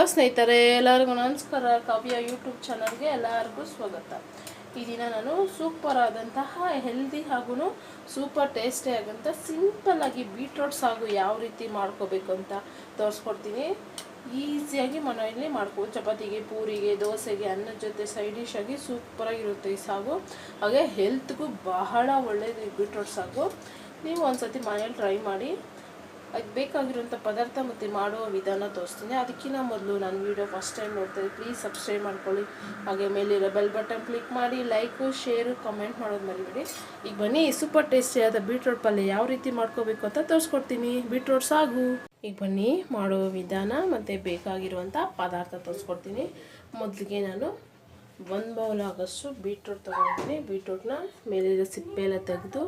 Hello ಸ್ನೇಹಿತರೆ, ಎಲ್ಲರಿಗೂ ನಮಸ್ಕಾರ. ಕಾವ್ಯ ಯೂಟ್ಯೂಬ್ ಚಾನಲ್ಗೆ ಎಲ್ಲರಿಗೂ ಸ್ವಾಗತ. ಈ ದಿನ ನಾನು ಸೂಪರ್ ಆದಂತಹ ಹೆಲ್ದಿ ಹಾಗೂ ಸೂಪರ್ ಟೇಸ್ಟಿ ಆಗಂತ ಸಿಂಪಲ್ ಆಗಿ ಬೀಟ್ರೋಟ್ ಸಾಗು ಯಾವ ರೀತಿ ಮಾಡ್ಕೋಬೇಕು ಅಂತ ತೋರಿಸ್ಕೊಡ್ತೀನಿ. ಈಸಿಯಾಗಿ ಮನೆಯಲ್ಲಿ ಮಾಡ್ಕೋ, ಚಪಾತಿಗೆ, ಪೂರಿಗೆ, ದೋಸೆಗೆ, ಅನ್ನದ ಜೊತೆ ಸೈಡ್ ಡಿಶ್ ಆಗಿ ಸೂಪರಾಗಿರುತ್ತೆ ಈ ಸಾಗು. ಹಾಗೆ ಹೆಲ್ತ್ಗೂ ಬಹಳ ಒಳ್ಳೆಯದು ಬೀಟ್ರೋಟ್ ಸಾಗು. ನೀವು ಒಂದ್ಸತಿ ಮನೇಲಿ ಟ್ರೈ ಮಾಡಿ. ಅದಕ್ಕೆ ಬೇಕಾಗಿರುವಂಥ ಪದಾರ್ಥ ಮತ್ತು ಮಾಡುವ ವಿಧಾನ ತೋರಿಸ್ತೀನಿ. ಅದಕ್ಕಿಂತ ಮೊದಲು ನಾನು ವೀಡಿಯೋ ಫಸ್ಟ್ ಟೈಮ್ ನೋಡ್ತಾರೆ ಪ್ಲೀಸ್ ಸಬ್ಸ್ಕ್ರೈಬ್ ಮಾಡ್ಕೊಳ್ಳಿ. ಹಾಗೆ ಮೇಲಿರೋ ಬೆಲ್ ಬಟನ್ ಕ್ಲಿಕ್ ಮಾಡಿ ಲೈಕು ಶೇರು ಕಮೆಂಟ್ ಮಾಡೋದು ಮರಿಬೇಡಿ. ಈಗ ಬನ್ನಿ ಸೂಪರ್ ಟೇಸ್ಟಿಯಾದ ಬೀಟ್ರೋಟ್ ಪಲ್ಯ ಯಾವ ರೀತಿ ಮಾಡ್ಕೋಬೇಕು ಅಂತ ತೋರಿಸ್ಕೊಡ್ತೀನಿ. ಬೀಟ್ರೋಟ್ ಸಾಗು. ಈಗ ಬನ್ನಿ, ಮಾಡುವ ವಿಧಾನ ಮತ್ತು ಬೇಕಾಗಿರುವಂಥ ಪದಾರ್ಥ ತೋರಿಸ್ಕೊಡ್ತೀನಿ. ಮೊದಲಿಗೆ ನಾನು ಒಂದು ಬೌಲ್ ಆಗೋಷ್ಟು ಬೀಟ್ರೋಟ್ ತೊಗೊಂಡಿದ್ದೀನಿ. ಬೀಟ್ರೋಟ್ನ ಮೇಲಿರೋ ಸಿಪ್ಪೆ ಎಲ್ಲ ತೆಗೆದು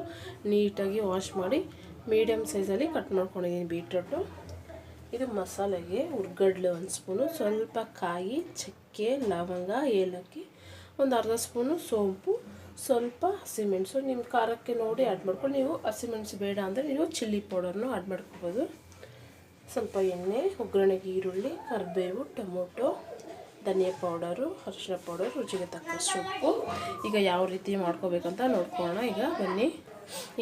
ನೀಟಾಗಿ ವಾಶ್ ಮಾಡಿ ಮೀಡಿಯಮ್ ಸೈಜಲ್ಲಿ ಕಟ್ ಮಾಡ್ಕೊಂಡಿದ್ದೀನಿ ಬೀಟ್ರೋಟು. ಇದು ಮಸಾಲೆಗೆ ಉರ್ಗಡ್ಲೆ ಒಂದು ಸ್ಪೂನು, ಸ್ವಲ್ಪ ಕಾಯಿ, ಚಕ್ಕೆ, ಲವಂಗ, ಏಲಕ್ಕಿ, ಒಂದು ಅರ್ಧ ಸ್ಪೂನು ಸೋಂಪು, ಸ್ವಲ್ಪ ಹಸಿಮೆಣಸು. ನಿಮ್ಮ ಖಾರಕ್ಕೆ ನೋಡಿ ಆ್ಯಡ್ ಮಾಡ್ಕೊಂಡು, ನೀವು ಹಸಿಮೆಣಸು ಬೇಡ ಅಂದರೆ ನೀವು ಚಿಲ್ಲಿ ಪೌಡರ್ನು ಆ್ಯಡ್ ಮಾಡ್ಕೋಬೋದು. ಸ್ವಲ್ಪ ಎಣ್ಣೆ, ಒಗ್ಗರಣೆಗೆ ಈರುಳ್ಳಿ, ಕರಿಬೇವು, ಟೊಮೊಟೊ, ಧನಿಯಾ ಪೌಡರು, ಅರಿಶಿನ ಪೌಡರ್, ರುಚಿಗೆ ತಕ್ಕಷ್ಟು ಉಪ್ಪು. ಈಗ ಯಾವ ರೀತಿ ಮಾಡ್ಕೋಬೇಕಂತ ನೋಡ್ಕೊಳ್ಳೋಣ. ಈಗ ಬನ್ನಿ.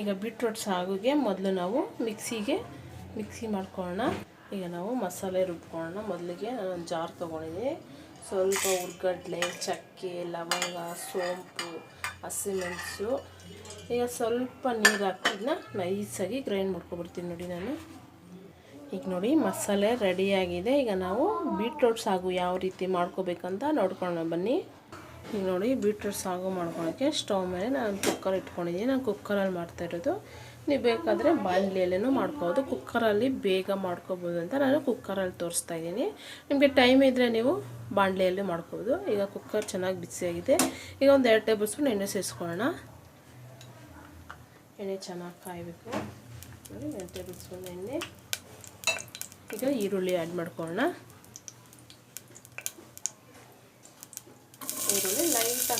ಈಗ ಬೀಟ್ರೋಟ್ ಸಾಗುಗೆ ಮೊದಲು ನಾವು ಮಿಕ್ಸಿಗೆ ಮಿಕ್ಸಿ ಮಾಡ್ಕೊಳ್ಳೋಣ ಈಗ ನಾವು ಮಸಾಲೆ ರುಬ್ಕೊಳ್ಳೋಣ ಮೊದಲಿಗೆ ನಾನೊಂದು ಜಾರ್ ತೊಗೊಂಡಿದ್ದೀನಿ ಸ್ವಲ್ಪ ಉರ್ಗಡ್ಲೆ, ಚಕ್ಕೆ, ಲವಂಗ, ಸೋಂಪು, ಹಸಿಮೆಣಸು. ಈಗ ಸ್ವಲ್ಪ ನೀರು ಹಾಕಿದ್ನ ನೈಸಾಗಿ ಗ್ರೈಂಡ್ ಮಾಡ್ಕೊಬಿಡ್ತೀನಿ ನೋಡಿ ನಾನು. ಈಗ ನೋಡಿ ಮಸಾಲೆ ರೆಡಿಯಾಗಿದೆ ಈಗ ನಾವು ಬೀಟ್ರೋಟ್ ಸಾಗು ಯಾವ ರೀತಿ ಮಾಡ್ಕೋಬೇಕಂತ ನೋಡ್ಕೊಳ್ಳೋಣ ಬನ್ನಿ. ಈಗ ನೋಡಿ ಬೀಟ್ರೂಟ್ ಸಾಗು ಮಾಡ್ಕೊಳಕ್ಕೆ ಸ್ಟವ್ ಮೇಲೆ ನಾನು ಕುಕ್ಕರ್ ಇಟ್ಕೊಂಡಿದ್ದೀನಿ. ನಾನು ಕುಕ್ಕರಲ್ಲಿ ಮಾಡ್ತಾ ಇರೋದು. ನೀವು ಬೇಕಾದರೆ ಬಾಣಲಿಯಲ್ಲೂ ಮಾಡ್ಕೋಬೋದು. ಕುಕ್ಕರಲ್ಲಿ ಬೇಗ ಮಾಡ್ಕೋಬೋದು ಅಂತ ನಾನು ಕುಕ್ಕರಲ್ಲಿ ತೋರಿಸ್ತಾ ಇದ್ದೀನಿ. ನಿಮಗೆ ಟೈಮ್ ಇದ್ದರೆ ನೀವು ಬಾಣಲಿಯಲ್ಲೂ ಮಾಡ್ಕೋಬೋದು. ಈಗ ಕುಕ್ಕರ್ ಚೆನ್ನಾಗಿ ಬಿಸಿಯಾಗಿದೆ ಈಗ ಒಂದು ಎರಡು ಟೇಬಲ್ ಸ್ಪೂನ್ ಎಣ್ಣೆ ಸೇರಿಸ್ಕೊಳ್ಳೋಣ. ಎಣ್ಣೆ ಚೆನ್ನಾಗಿ ಕಾಯಬೇಕು. ಎರಡು ಟೇಬಲ್ ಸ್ಪೂನ್ ಎಣ್ಣೆ. ಈಗ ಈರುಳ್ಳಿ ಆ್ಯಡ್ ಮಾಡ್ಕೊಳ್ಳೋಣ. ಈರುಳ್ಳಿ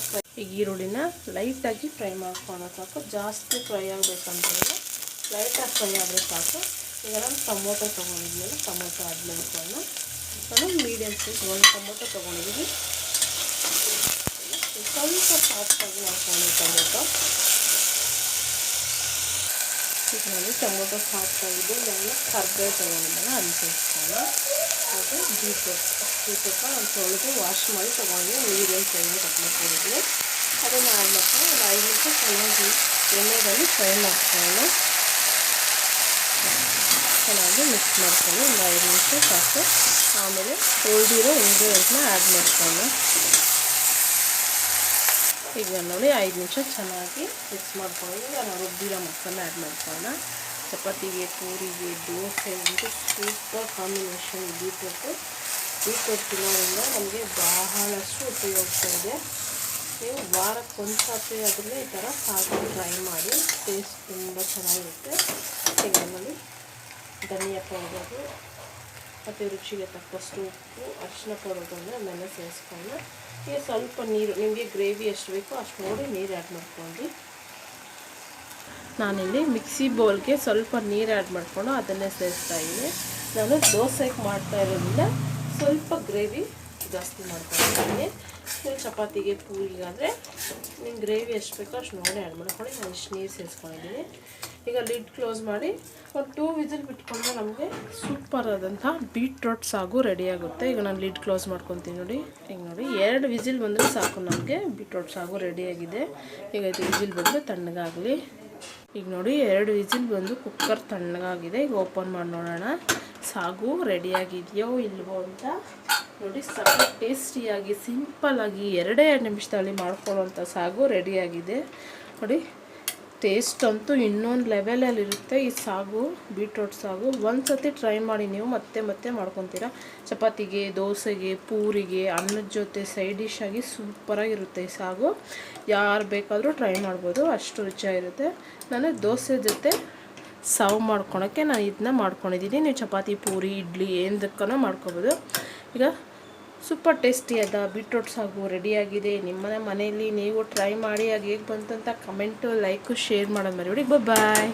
ಫ್ರೈ ಈಗ ಈರುಳ್ಳಿನ ಲೈಟಾಗಿ ಫ್ರೈ ಮಾಡ್ಕೊಂಡು ಸಾಕು. ಜಾಸ್ತಿ ಫ್ರೈ ಆಗಬೇಕಂತಂದ್ರೆ ಲೈಟಾಗಿ ಫ್ರೈ ಆದರೆ ಸಾಕು. ಈಗ ನಾನು ಟೊಮೊಟೊ ತೊಗೊಂಡಿದ್ಮೇಲೆ ಟೊಮೊಟೊ ಆದ್ಮೇಲೆ ನಾನು ಮೀಡಿಯಮ್ ಸೈಜ್ ಒಂದು ಟೊಮೊಟೊ ತೊಗೊಂಡಿದ್ದೀನಿ. ಸ್ವಲ್ಪ ಸಾಫ್ಟಾಗಿ ಮಾಡ್ಕೊಳ್ಳಿ ಟೊಮೊಟೊ. ಈಗ ನಾನು ಟೊಮೊಟೊ ಸಾಫ್ಟಾಗಿದ್ದು ನಾನು ಕರ್ಬೇವು ತೊಗೊಂಡಿದ್ದೇನೆ ಅದು ಸೇರಿಸ್ಕೊಳ್ಳೋಣ ಹಾಗೆ ಬೀಟ್ರೋಟ್ ಬೀಟ್ರೋಟ್ನ ನಾನು ತೊಳೆದು ವಾಶ್ ಮಾಡಿ ತೊಗೊಂಡು ನೀರಿನ ಸೈಡ್ ಕಟ್ ಮಾಡ್ಕೊಂಡಿದ್ದೀನಿ ಅದನ್ನು ಆ್ಯಡ್ ಮಾಡ್ಕೊಂಡು ಒಂದು ಐದು ನಿಮಿಷ ಚೆನ್ನಾಗಿ ಎಣ್ಣೆದಲ್ಲಿ ಫ್ರೈ ಮಾಡ್ಕೊಳ್ಳೋಣ ಚೆನ್ನಾಗಿ ಮಿಕ್ಸ್ ಮಾಡ್ಕೊಂಡು ಒಂದು ಐದು ನಿಮಿಷ ಸಾಕು ಆಮೇಲೆ ಉಳಿದಿರೋ ಇಂಗ್ರೀಡಿಯೆಂಟ್ನ ಆ್ಯಡ್ ಮಾಡ್ಕೊಳ್ಳೋಣ ಈಗ ನೋಡಿ ಐದು ನಿಮಿಷ ಚೆನ್ನಾಗಿ ಮಿಕ್ಸ್ ಮಾಡ್ಕೊಂಡು ಈಗ ನಾವು ರುಬ್ಬಿರೋ ಮಸಾಲ ಆ್ಯಡ್ ಮಾಡ್ಕೊಳ್ಳೋಣ ಚಪಾತಿಗೆ, ಪೂರಿಗೆ, ದೋಸೆ ಅಂತ ಸೂಪರ್ ಕಾಂಬಿನೇಷನ್ ಬೀಟ್ರೋಟು ಬೀಟ್ರೂಟ್ ತಿನ್ನೋದ್ರಿಂದ ನಮಗೆ ಬಹಳಷ್ಟು ಉಪಯೋಗ ಇದೆ. ನೀವು ವಾರಕ್ಕೆ ಒಂದು ಸರ್ತಿ ಅದರಲ್ಲಿ ಈ ಥರ ಸಾಕು ಟ್ರೈ ಮಾಡಿ ಟೇಸ್ಟ್ ತುಂಬ ಚೆನ್ನಾಗಿರುತ್ತೆ. ನೋಡಿ ಧನಿಯಾ ಪೌಡರು ಮತ್ತು ರುಚಿಗೆ ತಕ್ಕಷ್ಟು ಉಪ್ಪು, ಅರಿಶಿನ ಪೌಡರ್ ಅಂದರೆ ಅದನ್ನೆಲ್ಲ ಸೇರಿಸ್ಕೊಂಡು, ಈಗ ಸ್ವಲ್ಪ ನೀರು, ನಿಮಗೆ ಗ್ರೇವಿ ಎಷ್ಟು ಬೇಕೋ ಅಷ್ಟು ನೋಡಿ ನೀರು ಆ್ಯಡ್ ಮಾಡ್ಕೊಂಡು ನಾನಿಲ್ಲಿ ಮಿಕ್ಸಿ ಬೌಲ್ಗೆ ಸ್ವಲ್ಪ ನೀರು ಆ್ಯಡ್ ಮಾಡಿಕೊಂಡು ಅದನ್ನೇ ಸೇರಿಸ್ತಾ ಇದ್ದೀನಿ. ನಾನು ದೋಸೆಗೆ ಮಾಡ್ತಾ ಇರೋದ್ರಿಂದ ಸ್ವಲ್ಪ ಗ್ರೇವಿ ಜಾಸ್ತಿ ಮಾಡ್ಕೊಂಡಿದ್ದೀನಿ ನೀವು ಚಪಾತಿಗೆ ಪೂರಿಗಾದರೆ ನಿಮ್ಮ ಗ್ರೇವಿ ಎಷ್ಟು ಬೇಕೋ ಅಷ್ಟು ನೋಡಿ ಆ್ಯಡ್ ಮಾಡ್ಕೊಂಡು ನಾನು ಇಷ್ಟು ನೀರು ಸೇರಿಸ್ಕೊಂಡಿದ್ದೀನಿ. ಈಗ ಲಿಡ್ ಕ್ಲೋಸ್ ಮಾಡಿ ಒಂದು ಟೂ ವಿಸಿಲ್ ಬಿಟ್ಕೊಂಡ್ರೆ ನಮಗೆ ಸೂಪರ್ ಆದಂಥ ಬೀಟ್ರೋಟ್ ಸಾಗು ರೆಡಿಯಾಗುತ್ತೆ ಈಗ ನಾನು ಲಿಡ್ ಕ್ಲೋಸ್ ಮಾಡ್ಕೊತೀನಿ ನೋಡಿ. ಈಗ ನೋಡಿ. ಎರಡು ವಿಸಿಲ್ ಬಂದರೆ ಸಾಕು ನಮಗೆ. ಬೀಟ್ರೋಟ್ ಸಾಗು ರೆಡಿಯಾಗಿದೆ ಈಗ ಇದು ವಿಸಿಲ್ ಬಂದರೆ ತಣ್ಣಗಾಗಲಿ. ಈಗ ನೋಡಿ ಎರಡು ವಿಸಿಲ್ ಬಂದು ಕುಕ್ಕರ್ ತಣ್ಣಗಾಗಿದೆ. ಈಗ ಓಪನ್ ಮಾಡಿ ನೋಡೋಣ. ಸಾಗು ರೆಡಿಯಾಗಿದೆಯೋ ಇಲ್ವೋ ಅಂತ. ನೋಡಿ ಸಕ್ಕ ಟೇಸ್ಟಿಯಾಗಿ, ಸಿಂಪಲ್ಲಾಗಿ ಎರಡು ನಿಮಿಷದಲ್ಲಿ ಮಾಡ್ಕೊಳ್ಳೋವಂಥ ಸಾಗು ರೆಡಿಯಾಗಿದೆ. ನೋಡಿ ಟೇಸ್ಟ್ ಅಂತೂ ಇನ್ನೊಂದು ಲೆವೆಲಲ್ಲಿರುತ್ತೆ ಈ ಸಾಗು ಬೀಟ್ರೋಟ್ ಸಾಗು, ಒಂದು ಸತಿ ಟ್ರೈ ಮಾಡಿ ನೀವು ಮತ್ತೆ ಮತ್ತೆ ಮಾಡ್ಕೊತೀರಾ. ಚಪಾತಿಗೆ, ದೋಸೆಗೆ, ಪೂರಿಗೆ, ಅನ್ನದ ಜೊತೆ ಸೈಡ್ ಡಿಶ್ ಸೂಪರಾಗಿರುತ್ತೆ ಈ ಸಾಗು. ಯಾರು ಬೇಕಾದರೂ ಟ್ರೈ ಮಾಡ್ಬೋದು, ಅಷ್ಟು ರುಚಿಯಾಗಿರುತ್ತೆ ನಾನು ದೋಸೆ ಜೊತೆ ಸರ್ವ್ ಮಾಡ್ಕೊಳಕ್ಕೆ ನಾನು ಇದನ್ನ ಮಾಡ್ಕೊಂಡಿದ್ದೀನಿ ನೀವು ಚಪಾತಿ, ಪೂರಿ, ಇಡ್ಲಿ ಏನದಕ್ಕೂ ಮಾಡ್ಕೊಬೋದು. ಈಗ ಸೂಪರ್ ಟೇಸ್ಟಿಯಾದ ಬೀಟ್ರೂಟ್ ಸಾಗು ರೆಡಿಯಾಗಿದೆ ನಿಮ್ಮನೆ ಮನೆಯಲ್ಲಿ ನೀವು ಟ್ರೈ ಮಾಡಿ, ಅದು ಹೇಗೆ ಬಂತು ಅಂತ ಕಮೆಂಟು ಲೈಕು ಶೇರ್ ಮಾಡೋದು ಮರಿಬೇಡಿ. ಬಾಯ್